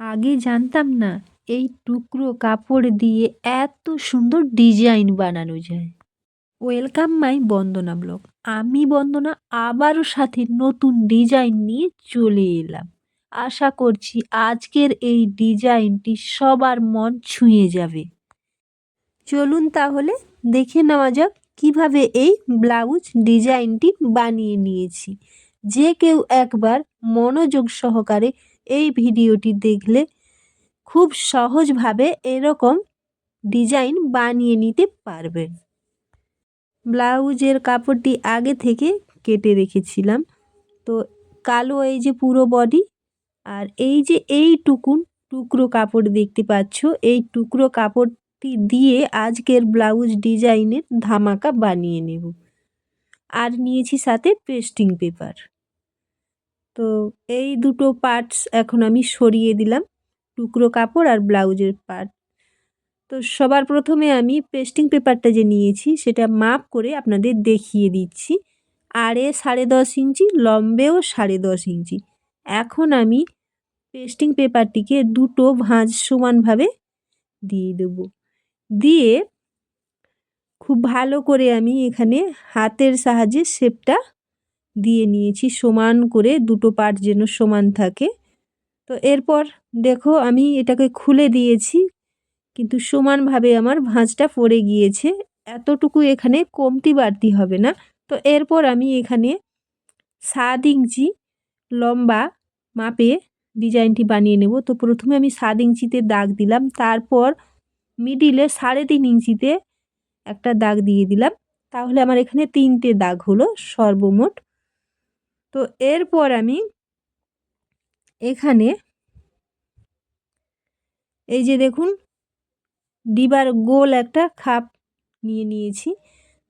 আগে জানতাম না এই টুকরো কাপড় দিয়ে এত সুন্দর ডিজাইন বানানো যায়। Welcome my Vandana blog. আমি বন্দনা আবারও সাথে নতুন ডিজাইন নিয়ে চলে এলাম। আশা করছি আজকের এই ডিজাইনটি সবার মন ছুঁয়ে যাবে। চলুন তাহলে দেখে নেওয়া যাক কীভাবে এই ব্লাউজ ডিজাইনটি বানিয়ে নিয়েছি। যে কেউ একবার মনোযোগ সহকারে এই ভিডিওটি দেখলে খুব সহজভাবে এরকম ডিজাইন বানিয়ে নিতে পারবেন। ব্লাউজের কাপড়টি আগে থেকে কেটে রেখেছিলাম। তো কালো এই যে পুরো বডি আর এই যে এই টুকুন টুকরো কাপড় দেখতে পাচ্ছ, এই টুকরো কাপড়টি দিয়ে আজকের ব্লাউজ ডিজাইনের ধামাকা বানিয়ে নেব। আর নিয়েছি সাথে পেস্টিং পেপার। তো এই দুটো পার্টস এখন আমি সরিয়ে দিলাম। টুকরো কাপড় আর ব্লাউজের পার্ট তো সবার প্রথমে আমি পেস্টিং পেপারটা যে নিয়েছি, সেটা মাপ করে আপনাদের দেখিয়ে দিচ্ছি। আড়ে সাড়ে দশ ইঞ্চি, লম্বেও সাড়ে দশ ইঞ্চি। এখন আমি পেস্টিং পেপারটিকে দুটো ভাঁজ সমানভাবে দিয়ে দেব। দিয়ে খুব ভালো করে আমি এখানে হাতের সাহায্যে শেপটা দিয়ে নিয়েছি সমান করে দুটো পার্ট যেন সমান থাকে। তো এরপর দেখো আমি এটাকে খুলে দিয়েছি, কিন্তু সমানভাবে আমার ভাঁজটা পড়ে গিয়েছে। এতটুকু এখানে কমতি বাড়তি হবে না। তো এরপর আমি এখানে সাত ইঞ্চি লম্বা মাপে ডিজাইনটি বানিয়ে নেব। তো প্রথমে আমি সাত ইঞ্চিতে দাগ দিলাম, তারপর মিডিলে সাড়ে তিন ইঞ্চিতে একটা দাগ দিয়ে দিলাম। তাহলে আমার এখানে তিনটে দাগ হলো সর্বমোট। তো এরপর আমি এখানে এই যে দেখুন, ডিবার গোল একটা খাপ নিয়ে নিয়েছি।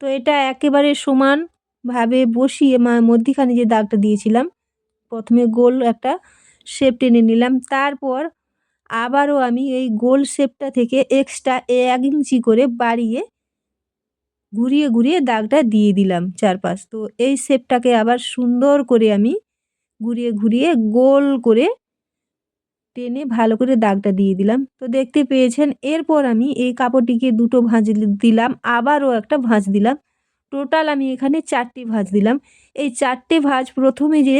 তো এটা একেবারে সমানভাবে বসিয়ে মা মধ্যিখানে যে দাগটা দিয়েছিলাম, প্রথমে গোল একটা শেপ টেনে নিলাম। তারপর আবারও আমি এই গোল শেপটা থেকে এক্সট্রা এক ইঞ্চি করে বাড়িয়ে ঘুরিয়ে ঘুরিয়ে দাগটা দিয়ে দিলাম চারপাশ। তো এই শেপটাকে আবার সুন্দর করে আমি ঘুরিয়ে ঘুরিয়ে গোল করে টেনে ভালো করে দাগটা দিয়ে দিলাম। তো দেখতে পেয়েছেন, এরপর আমি এই কাপড়টিকে দুটো ভাঁজ দিলাম, আবারও একটা ভাঁজ দিলাম। টোটাল আমি এখানে চারটে ভাঁজ দিলাম। এই চারটে ভাঁজ প্রথমে যে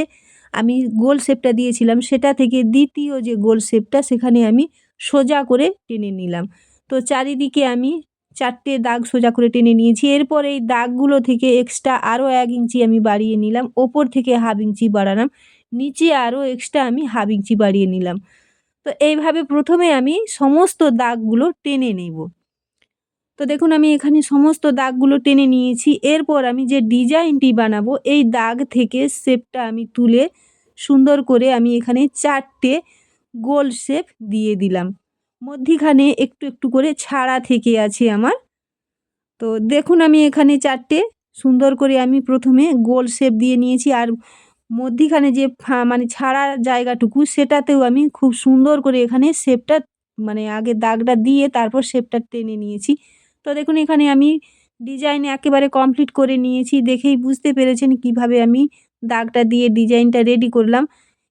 আমি গোল শেপটা দিয়েছিলাম, সেটা থেকে দ্বিতীয় যে গোল শেপটা, সেখানে আমি সোজা করে টেনে নিলাম। তো চারিদিকে আমি চারটে দাগ সোজা করে টেনে নিয়েছি। এরপর এই দাগগুলো থেকে এক্সট্রা আরও এক ইঞ্চি আমি বাড়িয়ে নিলাম। ওপর থেকে হাফ ইঞ্চি বাড়ালাম। নিচে আরও এক্সট্রা আমি হাফ ইঞ্চি বাড়িয়ে নিলাম। তো এইভাবে প্রথমে আমি সমস্ত দাগগুলো টেনে নেব। তো দেখুন, আমি এখানে সমস্ত দাগগুলো টেনে নিয়েছি। এরপর আমি যে ডিজাইনটি বানাবো, এই দাগ থেকে শেপটা আমি তুলে সুন্দর করে আমি এখানে চারটে গোল শেপ দিয়ে দিলাম। মধ্যিখানে একটু একটু করে ছাড়া থেকে আছে আমার। তো দেখুন আমি এখানে চারটে, সুন্দর করে আমি প্রথমে গোল শেপ দিয়ে নিয়েছি আর মধ্যিখানে যে মানে ছাড়া জায়গাটুকু সেটাতেও আমি খুব সুন্দর করে এখানে শেপটা মানে আগে দাগটা দিয়ে তারপর শেপটা টেনে নিয়েছি। তো দেখুন এখানে আমি ডিজাইন একেবারে কমপ্লিট করে নিয়েছি, দেখেই বুঝতে পেরেছেন কীভাবে আমি দাগটা দিয়ে ডিজাইনটা রেডি করলাম।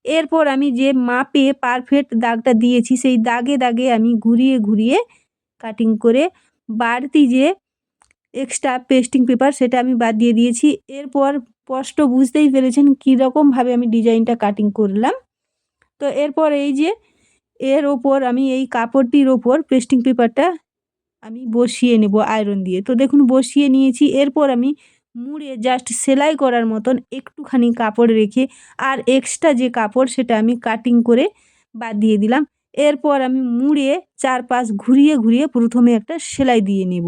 এরপর আমি যে মাপে পারফেক্ট দাগটা দিয়েছি, সেই দাগে দাগে আমি ঘুরিয়ে ঘুরিয়ে কাটিং করে বাড়তি যে এক্সট্রা পেস্টিং পেপার সেটা আমি বাদ দিয়ে দিয়েছি। এরপর স্পষ্ট বুঝতেই পেরেছেন কীরকমভাবে আমি ডিজাইনটা কাটিং করলাম। তো এরপর এই যে এর ওপর আমি এই কাপড়টির ওপর পেস্টিং পেপারটা আমি বসিয়ে নেব আয়রন দিয়ে। তো দেখুন, বসিয়ে নিয়েছি। এরপর আমি মুড়ে জাস্ট সেলাই করার মতন একটুখানি কাপড় রেখে আর এক্সট্রা যে কাপড় সেটা আমি কাটিং করে বাদ দিয়ে দিলাম। এরপর আমি মুড়ে চারপাশ ঘুরিয়ে ঘুরিয়ে প্রথমে একটা সেলাই দিয়ে নেব।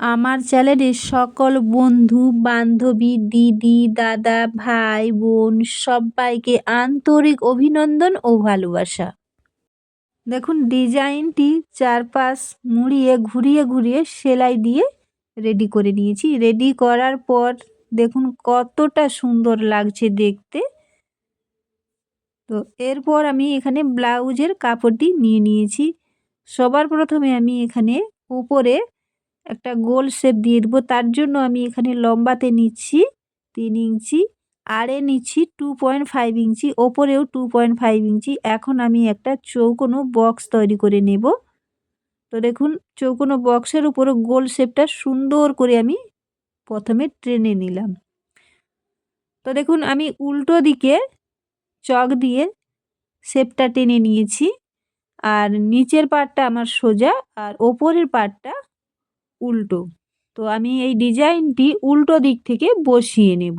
আমার চ্যানেলে সকল বন্ধু, বান্ধবী, দিদি, দাদা, ভাই, বোন সবাইকে আন্তরিক অভিনন্দন ও ভালোবাসা। দেখুন, ডিজাইনটি চারপাশ মুড়িয়ে ঘুরিয়ে ঘুরিয়ে সেলাই দিয়ে রেডি করে নিয়েছি। রেডি করার পর দেখুন কতটা সুন্দর লাগছে দেখতে। তো এরপর আমি এখানে ব্লাউজের কাপড়টি নিয়ে নিয়েছি। সবার প্রথমে আমি এখানে উপরে একটা গোল শেপ দিয়ে দেবো। তার জন্য আমি এখানে লম্বাতে নিচ্ছি তিন ইঞ্চি আড়ে নিচ্ছি টু পয়েন্ট ফাইভ ইঞ্চি, ওপরেও টু পয়েন্ট ফাইভ ইঞ্চি। এখন আমি একটা চৌকোনো বক্স তৈরি করে নেব। তো দেখুন, চৌকোনো বক্সের উপর গোল শেপটা সুন্দর করে আমি প্রথমে ট্রেনে নিলাম। তো দেখুন, আমি উল্টো দিকে চক দিয়ে শেপটা টেনে নিয়েছি আর নিচের পার্টটা আমার সোজা আর ওপরের পার্টটা উল্টো। তো আমি এই ডিজাইনটি উল্টো দিক থেকে বসিয়ে নেব।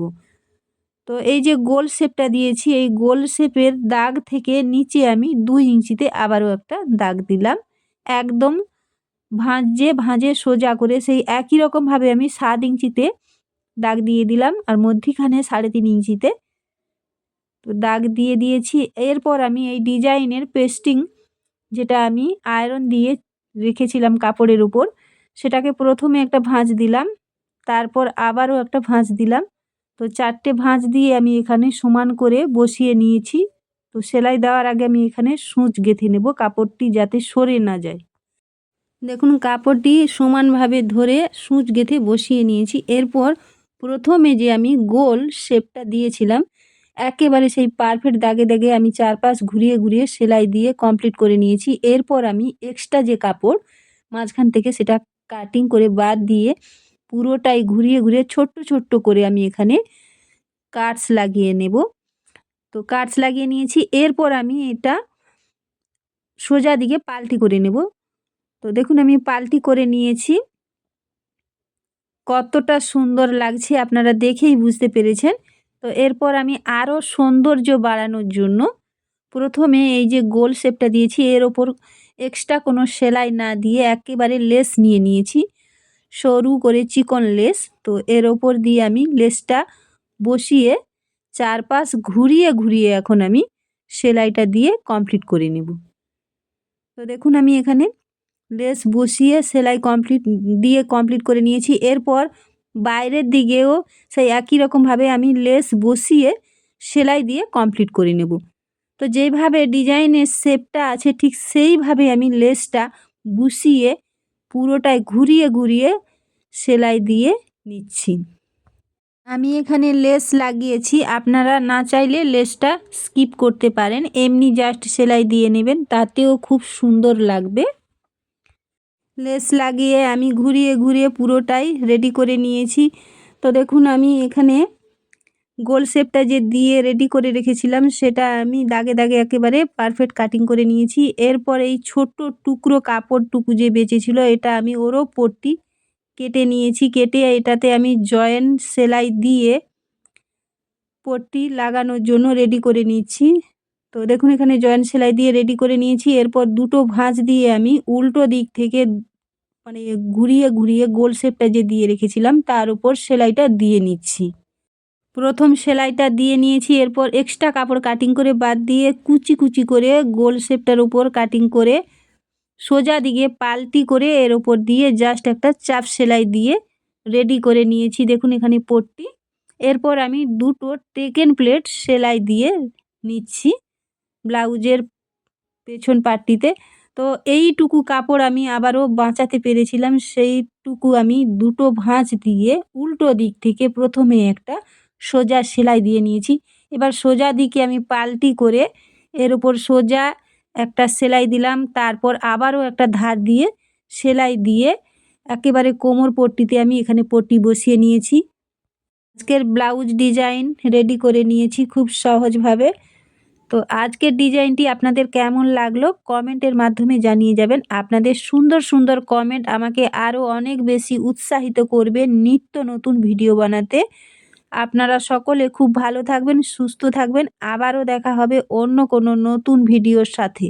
তো এই যে গোল শেপটা দিয়েছি, এই গোল শেপের দাগ থেকে নিচে আমি দুই ইঞ্চিতে আবারও একটা দাগ দিলাম। একদম ভাঁজে ভাঁজে সোজা করে সেই একই রকমভাবে আমি সাত ইঞ্চিতে দাগ দিয়ে দিলাম আর মধ্যিখানে সাড়ে তিন ইঞ্চিতে। তো দাগ দিয়ে দিয়েছি। এরপর আমি এই ডিজাইনের পেস্টিং যেটা আমি আয়রন দিয়ে রেখেছিলাম কাপড়ের উপর, সেটাকে প্রথমে একটা ভাঁজ দিলাম, তারপর আবারও একটা ভাঁজ দিলাম। তো চারটে ভাঁজ দিয়ে আমি এখানে সমান করে বসিয়ে নিয়েছি। তো সেলাই দেওয়ার আগে আমি এখানে সূচ গেঁথে নেব, কাপড়টি যাতে সরে না যায়। দেখুন, কাপড়টি সমানভাবে ধরে সূচ গেঁথে বসিয়ে নিয়েছি। এরপর প্রথমে যে আমি গোল শেপটা দিয়েছিলাম, একেবারে সেই পারফেক্ট দাগে দাগে আমি চারপাশ ঘুরিয়ে ঘুরিয়ে সেলাই দিয়ে কমপ্লিট করে নিয়েছি। এরপর আমি এক্সট্রা যে কাপড়, মাঝখান থেকে সেটা কাটিং করে বাদ দিয়ে পুরোটাই ঘুরিয়ে ঘুরিয়ে ছোট্ট ছোট্ট করে আমি এখানে কাটস লাগিয়ে নেব। তো কাটস লাগিয়ে নিয়েছি। এরপর আমি এটা সোজা দিকে পাল্টি করে নেব। তো দেখুন, আমি পাল্টি করে নিয়েছি। কতটা সুন্দর লাগছে, আপনারা দেখেই বুঝতে পেরেছেন। তো এরপর আমি আরও সৌন্দর্য বাড়ানোর জন্য প্রথমে এই যে গোল শেপটা দিয়েছি, এর ওপর এক্সট্রা কোনো সেলাই না দিয়ে একেবারে লেস নিয়ে নিয়েছি। সরু করে চিকন লেস। তো এর ওপর দিয়ে আমি লেসটা বসিয়ে চারপাশ ঘুরিয়ে ঘুরিয়ে এখন আমি সেলাইটা দিয়ে কমপ্লিট করে নেব। তো দেখুন আমি এখানে লেস বসিয়ে সেলাই কমপ্লিট দিয়ে কমপ্লিট করে নিয়েছি। এরপর বাইরের দিকেও সেই একই রকমভাবে আমি লেস বসিয়ে সেলাই দিয়ে কমপ্লিট করে নেব। তো যেইভাবে ডিজাইনের শেপটা আছে ঠিক সেইভাবে আমি লেসটা বসিয়ে পুরোটাই ঘুরিয়ে ঘুরিয়ে সেলাই দিয়ে নিচ্ছি। আমি এখানে লেস লাগিয়েছি, আপনারা না চাইলে লেসটা স্কিপ করতে পারেন। এমনি জাস্ট সেলাই দিয়ে নেবেন, তাতেও খুব সুন্দর লাগবে। লেস লাগিয়ে আমি ঘুরিয়ে ঘুরিয়ে পুরোটাই রেডি করে নিয়েছি। তো দেখুন, আমি এখানে গোল শেপটা যে দিয়ে রেডি করে রেখেছিলাম, সেটা আমি দাগে দাগে একেবারে পারফেক্ট কাটিং করে নিয়েছি। এরপর এই ছোট্ট টুকরো কাপড়টুকু যে বেঁচেছিল, এটা আমি ওরও পট্টি কেটে নিয়েছি, কেটে এটাতে আমি জয়েন্ট সেলাই দিয়ে পট্টি লাগানোর জন্য রেডি করে নিচ্ছি। তো দেখুন এখানে জয়েন্ট সেলাই দিয়ে রেডি করে নিয়েছি। এরপর দুটো ভাঁজ দিয়ে আমি উল্টো দিক থেকে মানে ঘুরিয়ে ঘুরিয়ে গোল শেপটা যে দিয়ে রেখেছিলাম, তার উপর সেলাইটা দিয়ে নিচ্ছি। প্রথম সেলাইটা দিয়ে নিয়েছি, এরপর এক্সট্রা কাপড় কাটিং করে বাদ দিয়ে কুচি কুচি করে গোল শেপটার উপর কাটিং করে সোজা দিকে পাল্টি করে এর ওপর দিয়ে জাস্ট একটা চাপ সেলাই দিয়ে রেডি করে নিয়েছি। দেখুন এখানে পট্টি। এরপর আমি দুটো টেকেন প্লেট সেলাই দিয়ে নিচ্ছি ব্লাউজের পেছন পাটটিতে। তো এইটুকু কাপড় আমি আবারও বাঁচাতে পেরেছিলাম। সেইটুকু আমি দুটো ভাঁজ দিয়ে উল্টো দিক থেকে প্রথমে একটা সোজা সেলাই দিয়ে নিয়েছি। এবার সোজা দিকে আমি পাল্টি করে এর ওপর সোজা একটা সেলাই দিলাম, তারপর আবারও একটা ধার দিয়ে সেলাই দিয়ে একেবারে কোমর পট্টিতে আমি এখানে পট্টি বসিয়ে নিয়েছি। আজকের ব্লাউজ ডিজাইন রেডি করে নিয়েছি খুব সহজভাবে। তো আজকের ডিজাইনটি আপনাদের কেমন লাগল কমেন্টের মাধ্যমে জানিয়ে যাবেন। আপনাদের সুন্দর সুন্দর কমেন্ট আমাকে আরও অনেক বেশি উৎসাহিত করবে নিত্য নতুন ভিডিও বানাতে। আপনারা সকলে খুব ভালো থাকবেন, সুস্থ থাকবেন। আবারও দেখা হবে অন্য কোনো নতুন ভিডিওর সাথে।